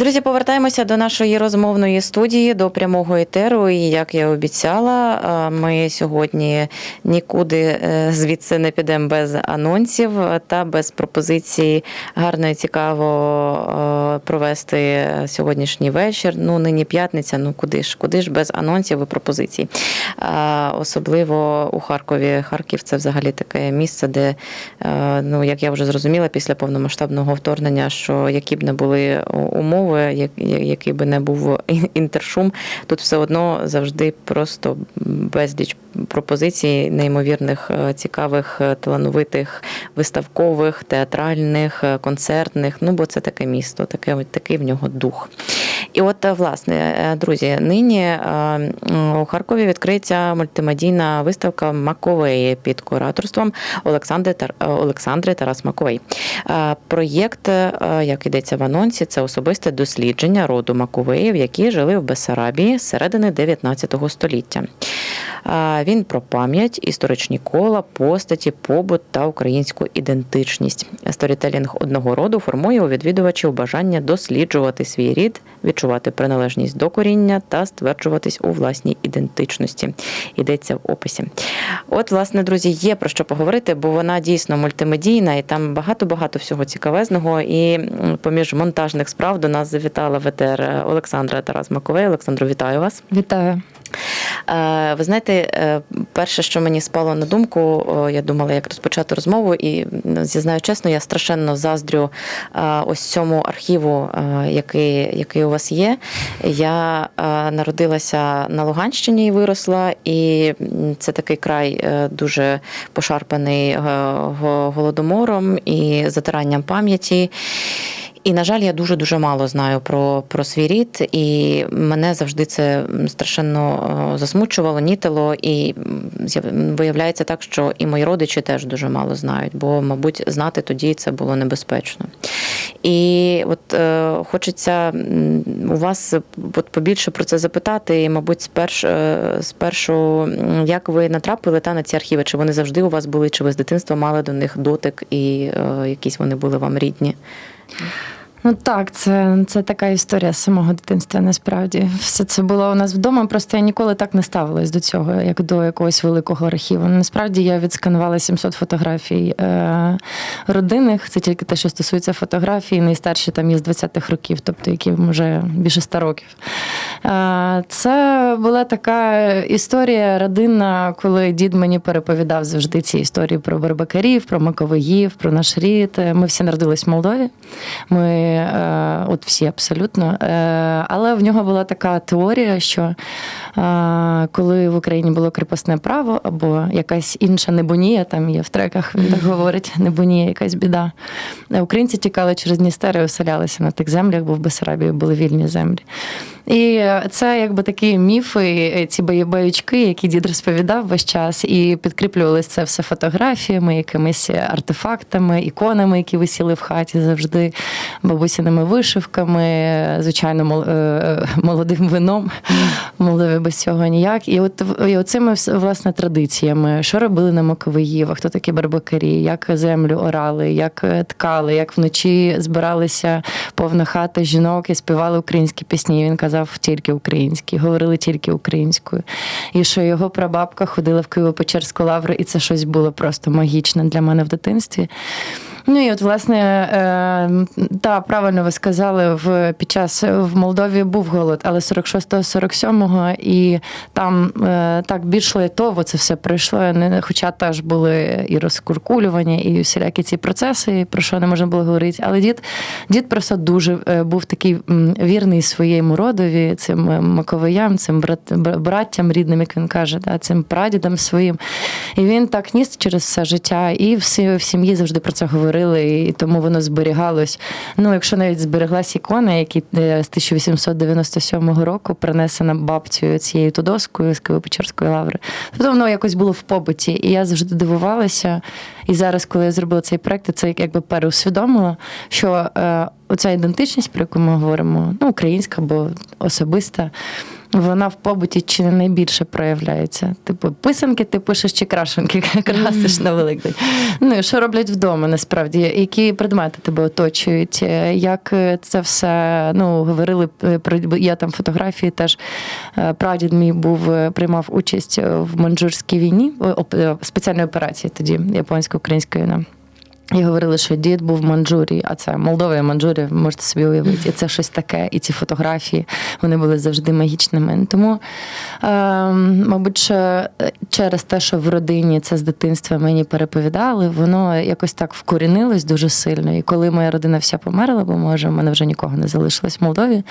Друзі, повертаємося до нашої розмовної студії, до прямого етеру. І як я обіцяла, ми сьогодні нікуди е, звідси не підемо без анонсів та без пропозиції гарно і цікаво е, провести сьогоднішній вечір. Ну, нині п'ятниця, ну куди ж, куди ж без анонсів і пропозицій. Особливо у Харкові. Харків це взагалі таке місце, де, е, ну як я вже зрозуміла, після повномасштабного вторгнення, що які б не були умови, як- який би не був інтершум, тут все одно завжди просто безліч пропозицій, неймовірних, е, цікавих, е, талановитих, виставкових, театральних, е, концертних. Ну, бо це таке місто, таке, такий в нього дух. І от, е, власне, е, друзі, нині е, у Харкові відкриється мультимедійна виставка Маковеї під кураторством Олександри, Олександри Тарас Маковей. Проєкт, як йдеться в анонсі, це особисте дослідження роду Маковеїв, які жили в Бессарабії з середини 19 століття. Він про пам'ять, історичні кола, постаті, побут та українську ідентичність. Сторітелінг одного роду формує у відвідувачів бажання досліджувати свій рід, відчувати приналежність до коріння та стверджуватись у власній ідентичності. Йдеться в описі. От, власне, друзі, є про що поговорити, бо вона дійсно мультимедійна, і там багато-багато всього цікавезного. І поміж монтажних справ до нас завітала ветер Олександра Тарас Маковей. Олександру, вітаю вас. Вітаю. Е, Ви знаєте, е, перше, що мені спало на думку, я думала, як розпочати розмову, і зізнаю чесно, я страшенно заздрю е, ось цьому архіву, який, який у вас є. Я народилася на Луганщині і виросла, і це такий край дуже пошарпаний голодомором і затиранням пам'яті. І, на жаль, я дуже дуже мало знаю про, про свій рід, і мене завжди це страшенно е, засмучувало, нітило. І виявляється так, що і мої родичі теж дуже мало знають, бо, мабуть, знати тоді це було небезпечно. І от е, хочеться у вас от побільше про це запитати, і, мабуть, спершу, е, спершу як ви натрапили та на ці архіви? Чи вони завжди у вас були, чи ви з дитинства мали до них дотик, і е, якісь вони були вам рідні? Mm. Ну так, це, це така історія з самого дитинства. Насправді все це було у нас вдома. Просто я ніколи так не ставилась до цього, як до якогось великого архіву. Насправді я відсканувала 700 фотографій е, родинних. Це тільки те, що стосується фотографій. Найстарші там є з 20-х років, тобто які вже більше 100 років. Е, це була така історія родинна, коли дід мені переповідав завжди ці історії про барбакарів, про маковиїв, про наш рід. Ми всі народились в Молдові. Ми е, от всі абсолютно. Е, Але в нього була така теорія, що е, коли в Україні було кріпосне право або якась інша небонія, там є в треках, він так говорить, небонія, якась біда. Українці тікали через Дністер і оселялися на тих землях, бо в Бесарабії були вільні землі. І це якби такі міфи, ці бої- баючки, які дід розповідав весь час, і підкріплювалися це все фотографіями, якимись артефактами, іконами, які висіли в хаті завжди, бабусіними вишивками, звичайно, мол- е, молодим вином. В без цього ніяк. І от і оцими власне традиціями, що робили на Маковиївах, хто такі барбакарі, як землю орали, як е, ткали, як вночі збиралися повна хата жінок і співали українські пісні. Він казав тільки українські, говорили тільки українською. І що його прабабка ходила в Києво-Печерську лавру, і це щось було просто магічне для мене в дитинстві. Ну і от, власне, е, та правильно ви сказали, в під час в Молдові був голод, але 46-47-го, і там е, так більш лайтово це все пройшло. Хоча теж були і розкуркулювання, і всілякі ці процеси, про що не можна було говорити. Але дід, дід просто дуже е, був такий вірний своєму родові, цим е, маковиям, цим брат, браттям рідним, як він каже, да, цим прадідам своїм. І він так ніс через все життя, і всі в сім'ї завжди про це говорили, і тому воно зберігалось. Ну, якщо навіть збереглась ікона, які е, з 1897 року принесена бабцею цією тудоскою з Києво-Печерської лаври, тобто воно якось було в побуті. І я завжди дивувалася. І зараз, коли я зробила цей проект, це якби переусвідомила, що е, оця ідентичність, про яку ми говоримо, ну, українська або особиста. Вона в побуті чи не найбільше проявляється. Типу, писанки ти пишеш чи крашенки красиш на Великдень. Ну і що роблять вдома, насправді, які предмети тебе оточують, як е, це все ну, говорили е, про я там фотографії теж. е, Прадід мій був приймав участь в манджурській війні, спеціальній операції тоді, японсько-українська війна. І говорили, що дід був в Манджурії, а це Молдова і Манджурія, можете собі уявити. І це щось таке, і ці фотографії вони були завжди магічними. Тому, е, мабуть, що через те, що в родині це з дитинства мені переповідали, воно якось так вкорінилось дуже сильно. І коли моя родина вся померла, бо може в мене вже нікого не залишилось в Молдові.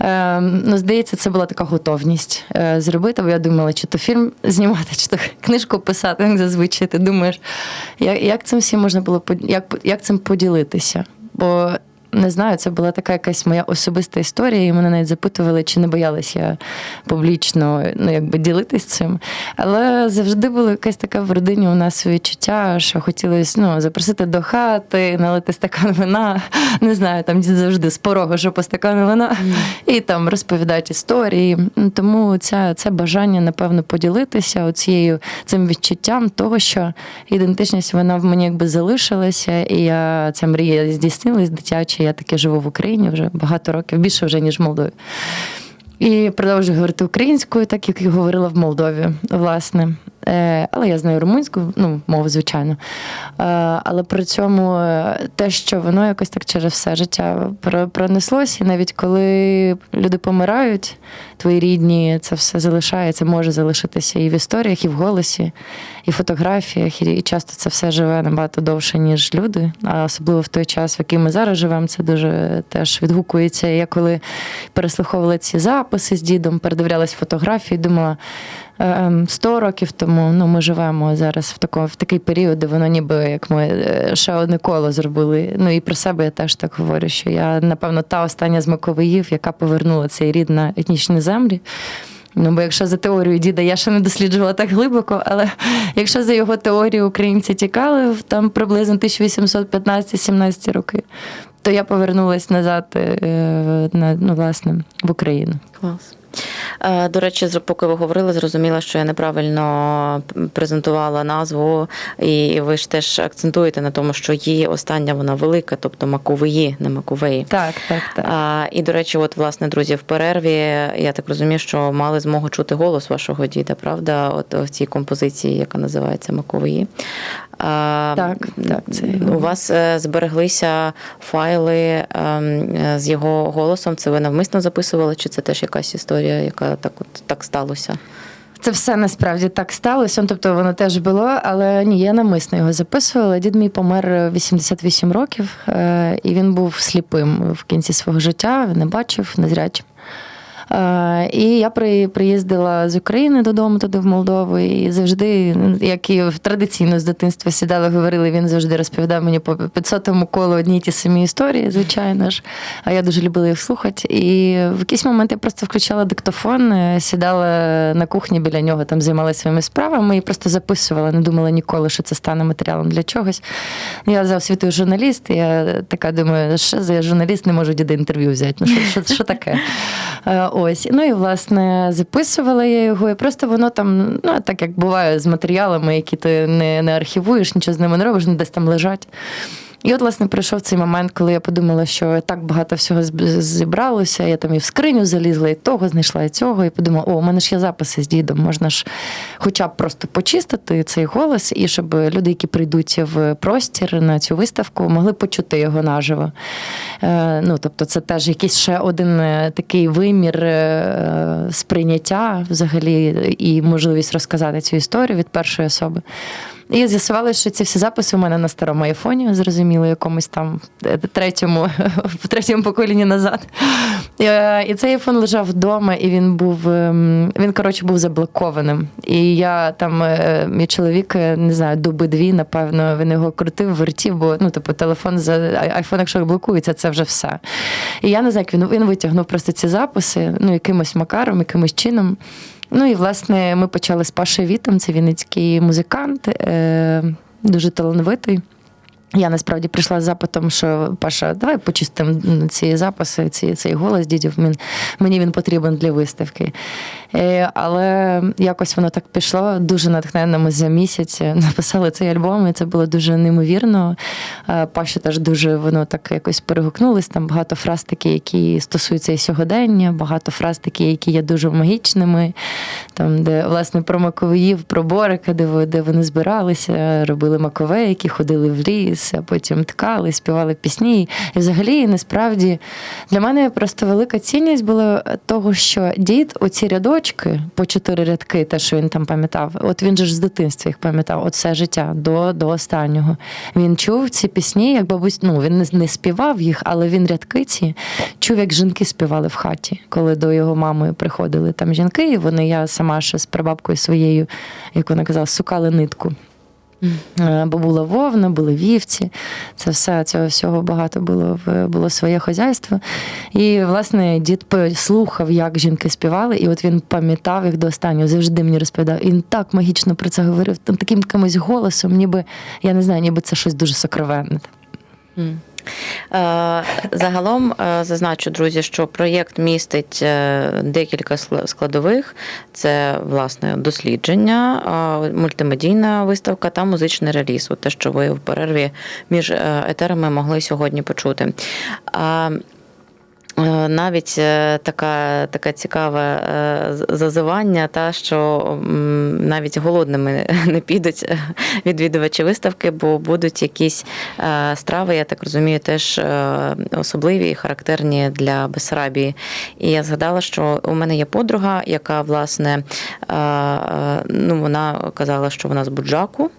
Е, ну, здається, це була така готовність е, зробити, бо я думала, чи то фільм знімати, чи то книжку писати, як зазвичай. Ти думаєш, як, цим всім можна було як, як цим поділитися? Бо не знаю, це була така якась моя особиста історія, і мене навіть запитували, чи не боялася я публічно ну, якби ділитись цим. Але завжди було якесь таке в родині у нас відчуття, що хотілося ну, запросити до хати, налити стакан вина. Не знаю, там дід завжди з порога, що по стакану вина, і там розповідати історії. Тому ця, це бажання, напевно, поділитися оцією цим відчуттям того, що ідентичність вона в мені якби залишилася, і я ця мрія здійснилась дитяча. Я таки живу в Україні вже багато років, більше вже ніж в Молдові. І продовжую говорити українською, так як і говорила в Молдові, власне. Е, Але я знаю румунську, ну, мову, звичайно. Е, Але при цьому е, те, що воно якось так через все життя про- пронеслось, і навіть коли люди помирають, твої рідні, це все залишається, може залишитися і в історіях, і в голосі, і в фотографіях, і часто це все живе набагато довше, ніж люди. А особливо в той час, в який ми зараз живемо, це дуже теж відгукується. Я коли переслуховувала ці записи з дідом, передивлялась фотографії, думала. ем, 100 років тому ну, ми живемо зараз в такому в такий період, де воно ніби як ми е, ще одне коло зробили. Ну і про себе я теж так говорю, що я, напевно, та остання з Маковиїв, яка повернула цей рід на етнічні землі. Ну, бо якщо за теорією діда я ще не досліджувала так глибоко, але якщо за його теорією українці тікали там приблизно 1815-17 роки, то я повернулась назад е, на, ну, власне, в Україну. Клас. Е, До речі, поки ви говорили, зрозуміла, що я неправильно презентувала назву, і ви ж теж акцентуєте на тому, що її остання вона велика, тобто Маковиї, не Маковеї. Так, так, так. А, і, до речі, от, власне, друзі, в перерві, я так розумію, що мали змогу чути голос вашого діда, правда? От в цій композиції, яка називається Маковиї. А, Так, так, це у вас е, збереглися файли ем, е, з його голосом. Це ви навмисно записували, чи це теж якась історія, яка так от так сталося? Це все насправді так сталося. Тобто воно теж було, але ні, я намисно його записувала. Дід мій помер 88 років, е, і він був сліпим в кінці свого життя, не бачив, незрячим. Е, І я при- приїздила з України додому, туди в Молдову, і завжди, ну, як і традиційно з дитинства сідали, говорили, він завжди розповідав мені по 500-му колу одні й ті самі історії, звичайно ж. А я дуже любила їх слухати. І в якийсь момент я просто включала диктофон, е, сідала на кухні біля нього, там займалася своїми справами і просто записувала. Не думала ніколи, що це стане матеріалом для чогось. Я за освітою журналіст, і я така думаю, що за журналіст не можу діди інтерв'ю взяти. Ну що, що, що таке? Ось. Ну і власне записувала я його, і просто воно там, ну так як буває з матеріалами, які ти не, не архівуєш, нічого з ними не робиш, вони десь там лежать. І от, власне, прийшов цей момент, коли я подумала, що так багато всього зібралося. Я там і в скриню залізла, і того знайшла, і цього. І подумала, о, у мене ж є записи з дідом. Можна ж хоча б просто почистити цей голос, і щоб люди, які прийдуть в простір на цю виставку, могли почути його наживо. Е, Ну, тобто, це теж якийсь ще один е, такий вимір е, сприйняття взагалі і можливість розказати цю історію від першої особи. І з'ясувалося, що ці всі записи у мене на старому айфоні, зрозуміло, якомусь там е, третьому, в третьому поколінні назад. Е, І цей айфон лежав вдома, і він був ем, він, коротше, був заблокованим. І я там, е, мій чоловік, не знаю, доби дві, напевно, він його крутив, вертів, бо ну, типу, телефон за айфон, якщо блокується, це вже все. І я не знаю, як він, він витягнув просто ці записи, ну, якимось макаром, якимось чином. Ну і власне ми почали з Пашою Вітом, це вінницький музикант, е, дуже талановитий. Я насправді прийшла з запитом, що Паша, давай почистимо ці записи, ці, цей голос дідів. Мені він потрібен для виставки. Е, але якось воно так пішло. Дуже натхненно ми за місяць написали цей альбом, і це було дуже неймовірно. Е, Паша теж дуже воно так якось перегукнулось. Там багато фраз такі, які стосуються і сьогодення, багато фраз такі, які є дуже магічними. Там, де власне про маковиїв, про борика, де, де вони збиралися, робили макове, які ходили в ліс, а потім ткали, співали пісні. І взагалі, насправді, для мене просто велика цінність була того, що дід оці рядочки по чотири рядки, те, що він там пам'ятав, от він же ж з дитинства їх пам'ятав, от все життя до, до останнього. Він чув ці пісні, як бабусь, ну він не співав їх, але він рядки ці чув, як жінки співали в хаті, коли до його мами приходили там жінки, і вони, я сама ще з прабабкою своєю, як вона казала, сукали нитку. Е, Бо була вовна, були вівці. Це все цього всього багато було було своє хазяйство. І власне дід слухав, як жінки співали, і от він пам'ятав їх до останнього. Завжди мені розповідав. Він так магічно про це говорив, таким якимось голосом, ніби я не знаю, ніби це щось дуже сокровенне. Е, Загалом е, зазначу, друзі, що проєкт містить е, декілька складових: це власне дослідження, мультимедійна виставка та музичний реліз. От те, що ви в перерві між етерами могли сьогодні почути. Е, Навіть е, така, цікаве е, зазивання, та що навіть голодними не підуть відвідувачі виставки, бо будуть якісь страви, я так розумію, теж особливі і характерні для Бесарабії. І я згадала, що у мене є подруга, яка власне ну, вона казала, що вона з Буджаку.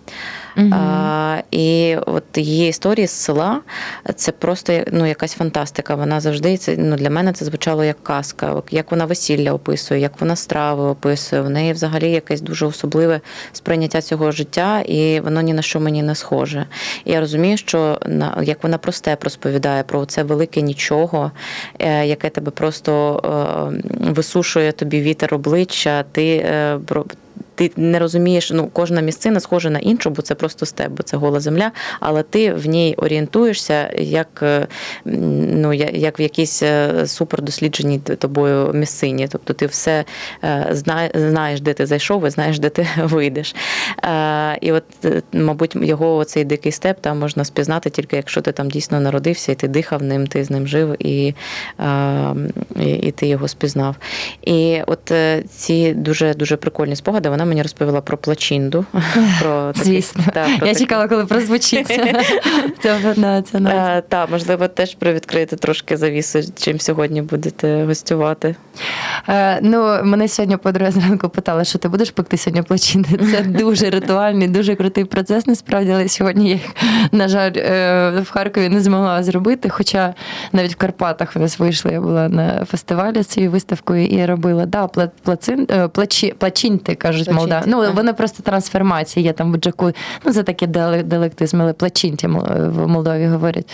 А, і от її історії з села це просто ну, якась фантастика. Вона завжди це ну, для мене це звучало як казка, як вона весілля описує, як вона страви описує. В неї взагалі якесь дуже особливе сприйняття цього життя, і воно ні на що мені не схоже. І я розумію, що як вона про степ розповідає про це велике нічого, е, яке тебе просто е, висушує тобі вітер обличчя. Ти е, ти не розумієш, ну кожна місцина схожа на іншу, бо це просто степ, бо це гола земля, але ти в ній орієнтуєшся як, е, ну, як в якійсь е, супердослідженій тобою місцині. Тобто ти все е, знаєш, де ти зайшов, і знаєш, де ти вийдеш. І от, мабуть, його цей дикий степ там можна спізнати тільки якщо ти там дійсно народився, і ти дихав ним, ти з ним жив, і, і, і ти його спізнав. І от ці дуже дуже прикольні спогади. Вона мені розповіла про плачинду. Про такий- Звісно. та, про Я такий- чекала, коли прозвучить ця, ця, одна- ця назва. Е, Та, можливо, теж привідкрити трошки завісу, чим сьогодні будете гостювати. Е, Ну, мене сьогодні подруга зранку питала, що ти будеш пекти сьогодні плачини. Це дуже ритуальний, дуже крутий процес. Насправді, але сьогодні я їх, на жаль, е, в Харкові не змогла зробити. Хоча навіть в Карпатах в нас вийшла, я була на фестивалі з цією виставкою і робила да, плацин, плачі, плачінти, кажуть, Плачінті, молда. Ну, вони просто трансформації. Є там в Джаку. Ну, це такі діале- діалектизми, але плачінті в Молдові говорять.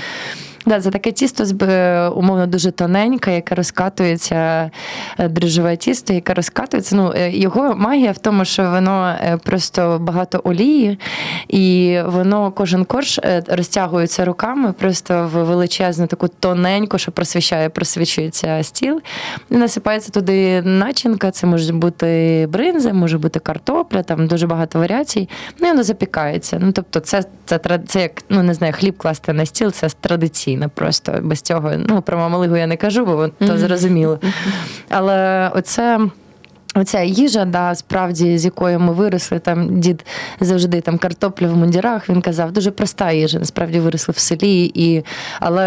Да, це таке тісто е, умовно дуже тоненьке, яке розкатується е, дріжджове тісто, яке розкатується. Ну, е, його магія в тому, що воно просто багато олії, і воно кожен корж розтягується руками просто в величезну таку тоненьку, що просвіщає, просвічується стіл. І насипається туди начинка. Це може бути бринза, може бути картопля, там дуже багато варіацій. Ну і воно запікається. Ну тобто, це, це, тра- це як ну не знаю, хліб класти на стіл, це традиційно просто без цього. Ну про мамалигу я не кажу, бо то зрозуміло. Але оце. Оця їжа, да, справді, з якою ми виросли, там дід завжди там картопля в мундірах. Він казав, дуже проста їжа. Насправді виросли в селі, і, але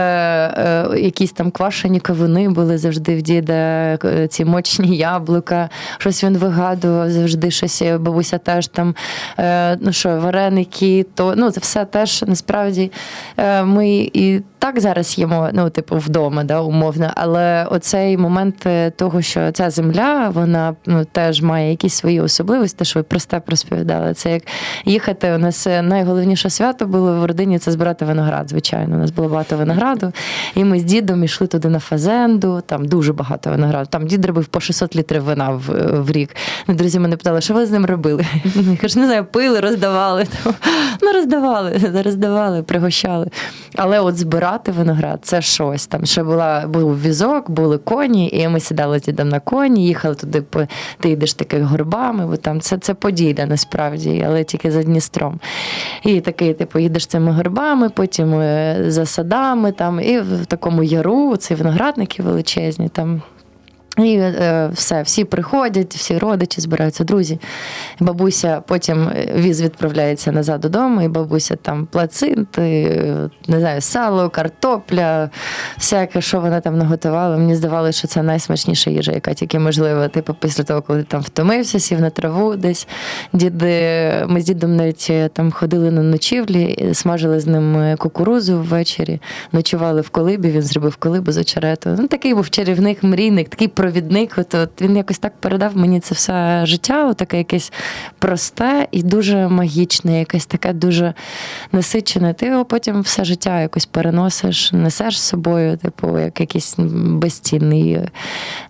е, якісь там квашені кавуни були завжди в діда, е, ці мочні яблука, щось він вигадував, завжди щось е, бабуся теж там, е, ну що, вареники, то ну це все теж насправді е, ми і так зараз їмо, ну, типу, вдома, да, умовно. Але оцей момент е, того, що ця земля, вона ну, теж має якісь свої особливості, що ви просте розповідали. Це як їхати. У нас е, найголовніше свято було в родині це збирати виноград. Звичайно, у нас було багато винограду. І ми з дідом йшли туди на фазенду, там дуже багато винограду. Там дід робив по 600 літрів вина в, в рік. Ну, Друзі мене питали, що ви з ним робили? Я кажу, не знаю, пили, роздавали. Ну, роздавали, роздавали, пригощали. Але от збирати виноград це щось. Там ще була, був візок, були коні, і ми сідали дідом на коні, їхали туди, по, ти йдеш такими горбами, бо там це, це Поділля насправді, але тільки за Дністром. І такий, типу, їдеш цими горбами, потім е, за садами, там, і в такому яру, ці виноградники величезні. там. І е, все, всі приходять, всі родичі збираються, друзі. Бабуся потім е, віз відправляється назад додому, і бабуся там плацинти, е, не знаю, сало, картопля, всяке, що вона там наготувала. Мені здавалося, що це найсмачніша їжа, яка тільки можлива. Типу, після того, коли ти там втомився, сів на траву десь. Діди, ми з дідом навіть е, там ходили на ночівлі, смажили з ним е, кукурузу ввечері, ночували в колибі, він зробив колибу з очерету. Ну, такий був чарівник, мрійник, такий провідник. От, от він якось так передав мені це все життя, таке якесь просте і дуже магічне, якесь таке дуже насичене. Ти його потім все життя якось переносиш, несеш з собою, типу, як якийсь безцінний е,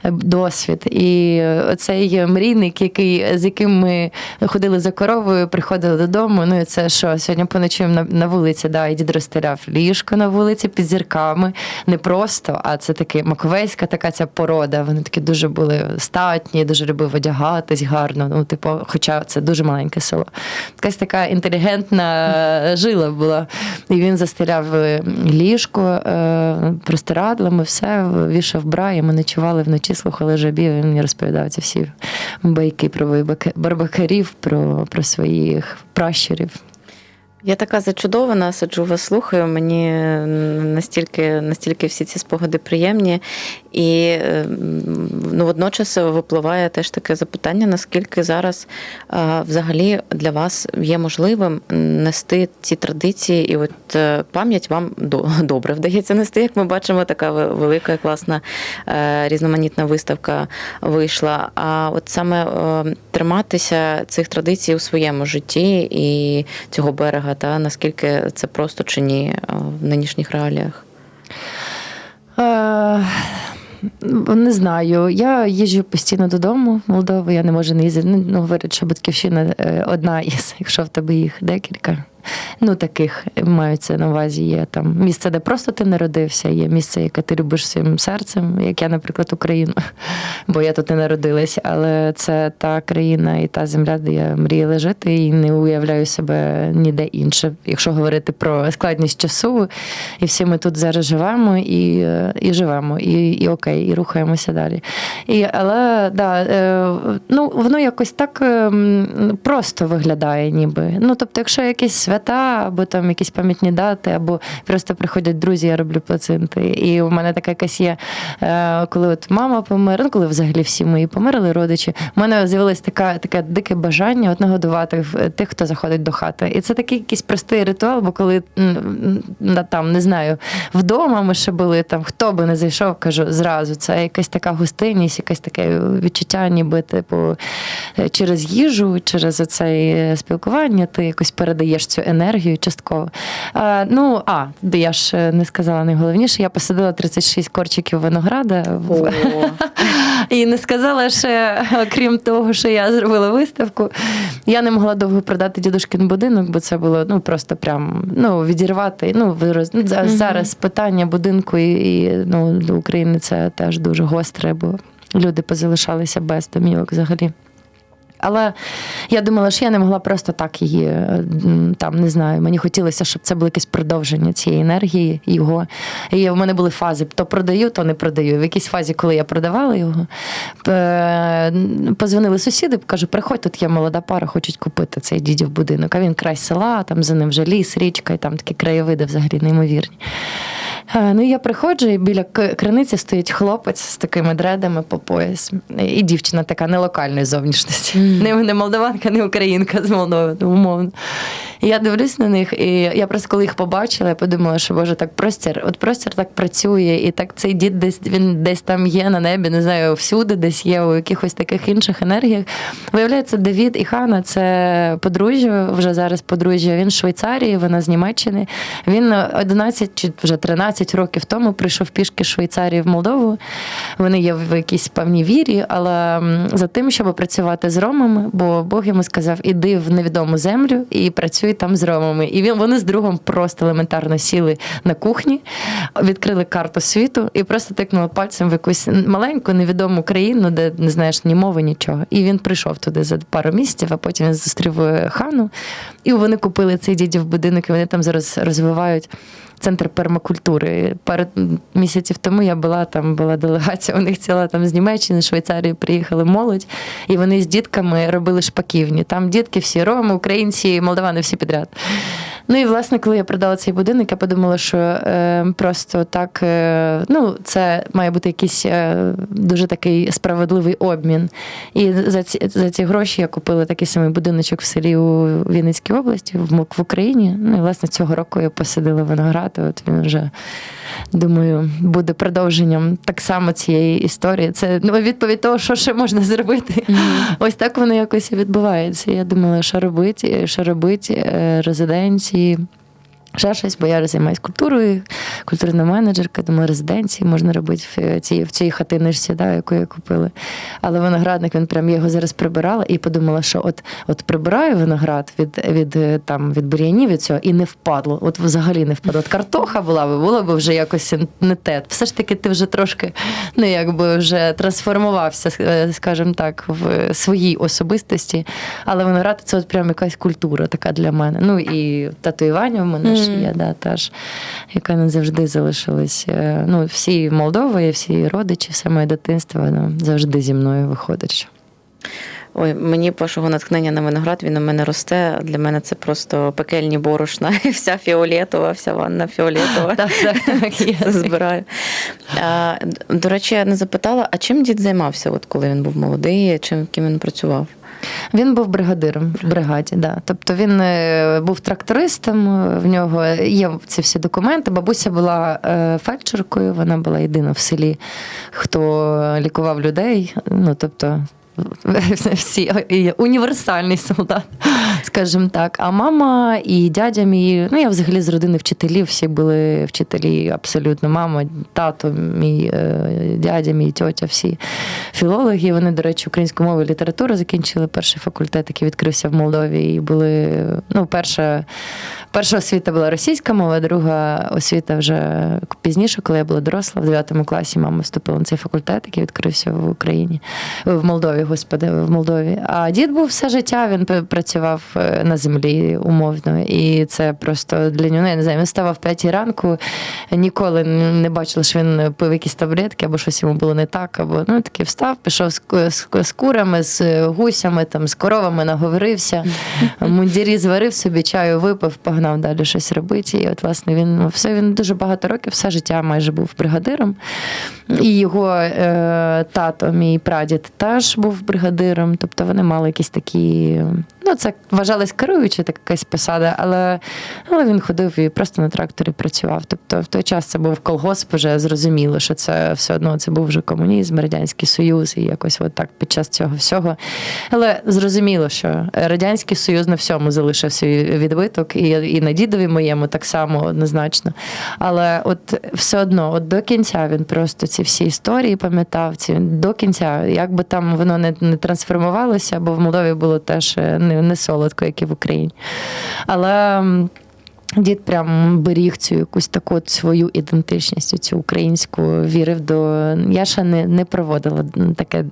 досвід. І оцей мрійник, який, з яким ми ходили за коровою, приходили додому. Ну і це що, сьогодні поночуємо на, на вулиці, да, і дід розстріляв ліжко на вулиці під зірками. Не просто, а це таки маковейська така ця порода. Вони такі дуже були статні, дуже любив одягатись гарно. Ну, типу, хоча це дуже маленьке село. Якась така інтелігентна жила була. І він застеляв е, ліжко е, простирадлами, все, вішав бра, і ми ночували вночі, слухали жабів. Він мені розповідав ці всі байки про барбакарів, про, про своїх пращурів. Я така зачудована, сиджу вас слухаю. Мені настільки, настільки всі ці спогади приємні. І е, ну, водночас випливає теж таке запитання, наскільки зараз е, взагалі для вас є можливим нести ці традиції, і от е, пам'ять вам добре вдається нести, як ми бачимо, така велика, класна е, різноманітна виставка вийшла. А от саме е, триматися цих традицій у своєму житті і цього берега, та наскільки це просто чи ні е, в нинішніх реаліях? Е, Не знаю. Я їжджу постійно додому в Молдову, я не можу не їздити. Ну, говорять, що батьківщина е, одна із, якщо в тебе їх декілька. Ну, таких маються на увазі. Є там місце, де просто ти народився, є місце, яке ти любиш своїм серцем, як я, наприклад, Україну, бо я тут не народилась, але це та країна і та земля, де я мріяла жити, і не уявляю себе ніде інше. Якщо говорити про складність часу, і всі ми тут зараз живемо і, е, і живемо, і, і окей, і рухаємося далі. І, але да, е, ну, воно якось так ем, просто виглядає, ніби. Ну, тобто, якщо якісь свята, або там якісь пам'ятні дати, або просто приходять друзі, я роблю плацинти. І у мене така якась є, е, коли от мама померла, ну, коли взагалі всі мої померли родичі, у мене з'явилось така, таке дике бажання от нагодувати тих, хто заходить до хати. І це такий якийсь простий ритуал, бо коли там, не знаю, вдома ми ще були, там хто би не зайшов, кажу зразу. Це якась така гостинність, якесь таке відчуття, ніби типу е, через їжу, через оце спілкування, ти якось передаєш цю енергію частково. А, ну, а, я ж е, не сказала найголовніше, я посадила 36 корчиків винограда. і не сказала ще, окрім того, що я зробила виставку. Я не могла довго продати дідушкин будинок, бо це було ну просто прям ну відірвати. Ну ви роз... ну, зараз питання будинку і, і ну для України це теж дуже гостре, бо люди позалишалися без домівок взагалі. Але я думала, що я не могла просто так її е, там не знаю. Мені хотілося, щоб це було якесь продовження цієї енергії його. І в мене були фази: то продаю, то не продаю. В якійсь фазі, коли я продавала його, позвонили сусіди, кажу, приходь, тут є молода пара, хочуть купити цей дідів будинок. А він край села, там за ним вже ліс, річка, і там такі краєвиди взагалі неймовірні. Е, Ну, я приходжу, і біля криниці стоїть хлопець з такими дредами по пояс. І дівчина така не локальної зовнішності. Мгм. Не, не молдаванка, не українка з Молдови, умовно. І я дивлюсь на них, і я просто коли їх побачила, я подумала, що боже, так простір, от простір так працює, і так цей дід десь він десь там є на небі, не знаю, всюди, десь є у якихось таких інших енергіях. Виявляється, Давід і Хана це подружжя, вже зараз подружжя. Він з Швейцарії, вона з Німеччини. Він 11 чи вже 13 років тому прийшов пішки Швейцарії в Молдову. Вони є в якійсь певній вірі, але за тим, щоб працювати з ромами, бо Бог йому сказав: іди в невідому землю і працюй там з ромами. І він вони з другом просто елементарно сіли на кухні, відкрили карту світу і просто тикнули пальцем в якусь маленьку невідому країну, де не знаєш ні мови, нічого. І він прийшов туди за пару місяців, а потім він зустрів е, хану. І вони купили цей дідів будинок, і вони там зараз розвивають. Центр пермакультури. Пару місяців тому я була там, була делегація. У них ціла там з Німеччини, Швейцарії приїхали молодь, і вони з дітками робили шпаківні. Там дітки всі роми, українці, молдавани всі підряд. Ну і власне, коли я продала цей будинок, я подумала, що е, просто так е, ну, це має бути якийсь е, дуже такий справедливий обмін. І за ці, за ці гроші я купила такий самий будиночок в селі у Вінницькій області, в, в Україні. Ну і власне цього року я посадила виноград. і От він вже думаю, буде продовженням так само цієї історії. Це ну, відповідь того, що ще можна зробити. Ось так воно якось і відбувається. Я думала, що робити, що робити, е, резиденції. Ще щось, бо я займаюся культурою, культурна менеджерка, думаю, резиденції можна робити в цій, в цій хатинишці, да, яку я купила. Але виноградник, він прям його зараз прибирала і подумала, що от, от прибираю виноград від, від, е, там, від бур'янів від цього і не впадло. От взагалі не впадло. От картоха була би, було б вже якось не те. Все ж таки, ти вже трошки ну, якби вже трансформувався, е, скажімо так, в своїй особистості. Але виноград це от прям якась культура така для мене. Ну і татуювання в мене ж Мгм. є, да, теж, яка не завжди залишилась. Е, Ну, всі Молдови, всі родичі, все моє дитинство, воно завжди зі мною виходить. Ой, мені першого натхнення на виноград, він у мене росте. Для мене це просто пекельні борошна. Вся фіолетова, вся ванна фіолетова. Так, так, так. Це збираю. А, до речі, я не запитала, а чим дід займався, от коли він був молодий, чим ким він працював? Він був бригадиром в бригаді, да. Тобто він е, був трактористом, е, в нього є ці всі документи. Бабуся була е, фельдшеркою, вона була єдина в селі, хто лікував людей. Ну, тобто, всі універсальний солдат, скажімо так. А мама і дядя мій, ну я взагалі з родини вчителів, всі були вчителі абсолютно. Мама, тато, мій е, дядя, мій тьотя, всі філологи. Вони, до речі, українську мову і літературу закінчили перший факультет, який відкрився в Молдові. І були ну, перша, перша освіта була російська мова, друга освіта вже пізніше, коли я була доросла, в 9 класі мама вступила на цей факультет, який відкрився в Україні, в Молдові, господи, в Молдові. А дід був все життя, він працював на землі умовно. І це просто для нього, ну, я не знаю, він ставав в 5 ранку, ніколи не бачила, що він пив якісь таблетки, або щось йому було не так, або ну такий встав, пішов з, з, з курами, з гусями, там, з коровами наговорився, мундірі зварив собі, чаю випив, погнав далі щось робити. І от, власне, він ну, все він дуже багато років, все життя майже був бригадиром. І його е, тато, мій прадід, теж був бригадиром. Тобто вони мали якісь такі. Ну, це вважалось керуючи, така якась посада, але, але він ходив і просто на тракторі працював. Тобто в той час це був колгосп, вже зрозуміло, що це все одно це був вже комунізм, Радянський Союз, і якось от так під час цього всього. Але зрозуміло, що Радянський Союз на всьому залишив свій відбиток, і, і на дідові моєму так само однозначно. Але от все одно, от до кінця він просто ці всі історії пам'ятав, ці до кінця, як би там воно не, не трансформувалося, бо в Молдові було теж не, не солодко, як і в Україні. Але. Дід прям беріг цю якусь таку от свою ідентичність, цю українську, вірив до. Я ще не, не проводила таке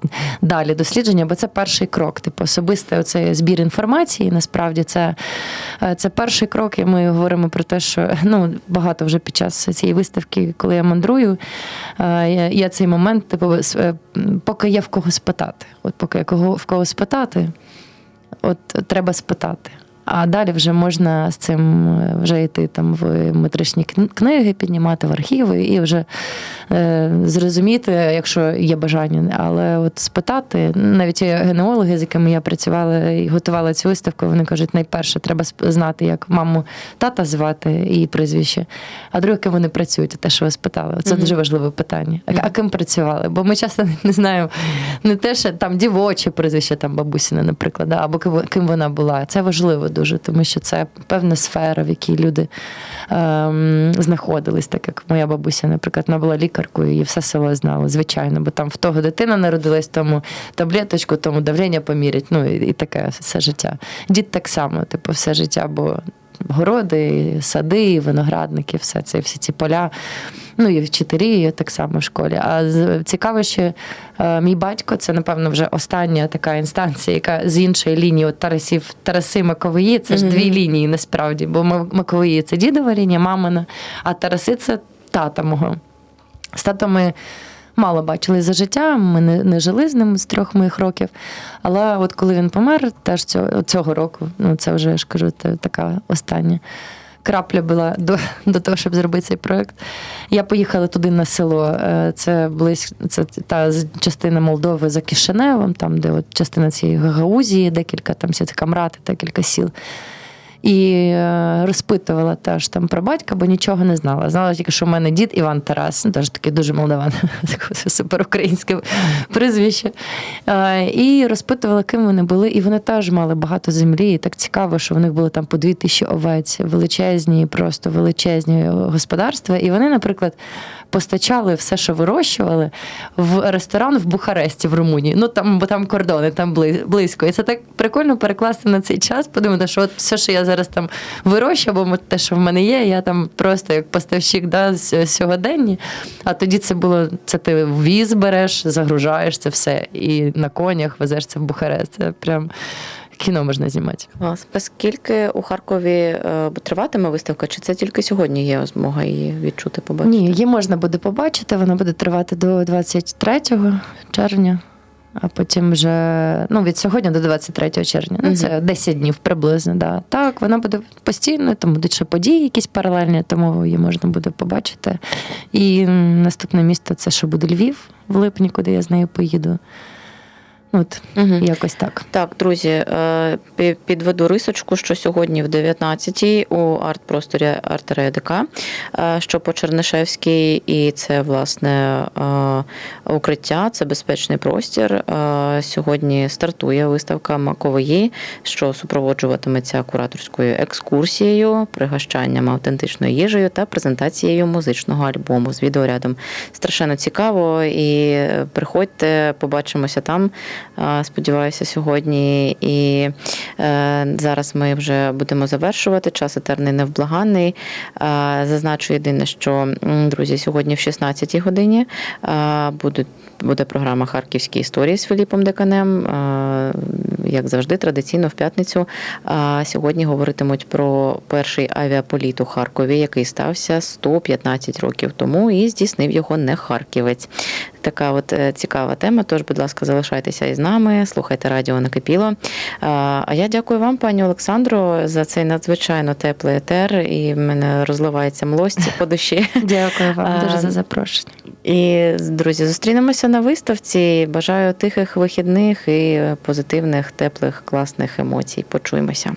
далі дослідження, бо це перший крок. Типу, особистий оцей збір інформації. Насправді це, е, це перший крок, і ми говоримо про те, що ну, багато вже під час цієї виставки, коли я мандрую, е, є, є цей момент, типу, е, поки є в кого спитати. От поки є кого в кого спитати, от треба спитати. А далі вже можна з цим е, вже йти там в метричні книги, піднімати в архіви і вже е, зрозуміти, якщо є бажання. Але от спитати, навіть генеологи, з якими я працювала і готувала цю виставку, вони кажуть, найперше треба знати, як маму тата звати і прізвище, а друге, ким вони працюють, те, що ви спитали. Це Мгм. дуже важливе питання. А, а ким працювали? Бо ми часто не знаємо не те, що там дівоче прізвище, там бабусіне, наприклад, да, або ким вона була. Це важливо дуже, тому що це певна сфера, в якій люди ем, знаходились, так як моя бабуся, наприклад, вона була лікаркою, і все село знало, звичайно, бо там в того дитина народилась, тому таблеточку, тому давлення помірять, ну і, і таке все життя. Дід так само, типу, все життя, бо городи, сади, виноградники, все це, всі ці поля. Ну і вчителі так само в школі. А цікаво, що е, мій батько це, напевно, вже остання така інстанція, яка з іншої лінії, от Тарасів, Тараси Маковиї, це ж Мгм. дві лінії насправді, бо Ма- Маковиї це дідова лінія, мамина, а Тараси це тата мого. З татом ми мало бачили за життя, ми не, не жили з ним з трьох моїх років. Але от коли він помер, теж цього, цього року, ну це вже я ж кажу, це така остання. Крапля була до, до того, щоб зробити цей проект. Я поїхала туди на село. Е, Це близько, це та частина Молдови за Кишиневом, там, де от частина цієї Гагаузії, декілька там Камрати, декілька сіл. І е, розпитувала теж там про батька, бо нічого не знала. Знала тільки, що в мене дід Іван Тарас, ну, теж такий дуже молдаван, суперукраїнське прізвище. Е, І розпитувала, ким вони були. І вони теж мали багато землі. І так цікаво, що в них було там по дві тисячі овець, величезні, просто величезні господарства. І вони, наприклад, постачали все, що вирощували, в ресторан в Бухаресті, в Румунії. Ну там, бо там кордони, там бли- близько. І це так прикольно перекласти на цей час, подумати, що от все, що я зараз там вирощую, або те, що в мене є, я там просто як поставщик да, з сьогодення. А тоді це було це ти віз береш, загружаєш це все, і на конях везеш це в Бухарест. Це прям кіно можна знімати. Клас. Оскільки у Харкові е, триватиме виставка, чи це тільки сьогодні є змога її відчути, побачити? Ні, її можна буде побачити, вона буде тривати до 23 червня. А потім вже ну, від сьогодні до 23 червня. Ну, це 10 днів приблизно. Да. Так, вона буде постійно, там будуть ще події якісь паралельні, тому її можна буде побачити. І наступне місто це ще буде Львів в липні, куди я з нею поїду. От, Угу. якось так. Так, друзі, е, підведу рисочку, що сьогодні в 19-й у арт-просторі артерія ДК, е, що по Чернишевській, і це власне е, укриття, це безпечний простір. Сьогодні стартує виставка Макової, що супроводжуватиметься кураторською екскурсією, пригощанням автентичною їжею та презентацією музичного альбому з відеорядом. Страшенно цікаво. І приходьте, побачимося там. Сподіваюся, сьогодні. І е, зараз ми вже будемо завершувати. Час етерний невблаганний. Е, Зазначу єдине, що друзі, сьогодні в 16-й годині. Буде програма Харківські історії з Філіпом Деканем. Як завжди, традиційно в п'ятницю. А Сьогодні говоритимуть про перший авіаполіт у Харкові, який стався 115 років тому, і здійснив його не харківець. Така от е, цікава тема. Тож, будь ласка, залишайтеся із нами, слухайте радіо накипіло. А я дякую вам, пані Олександро, за цей надзвичайно теплий етер, і в мене розливається млость по душі. Дякую вам дуже за запрошення. І, друзі, зустрінемося на виставці. Бажаю тихих вихідних і позитивних, теплих, класних емоцій. Почуємося.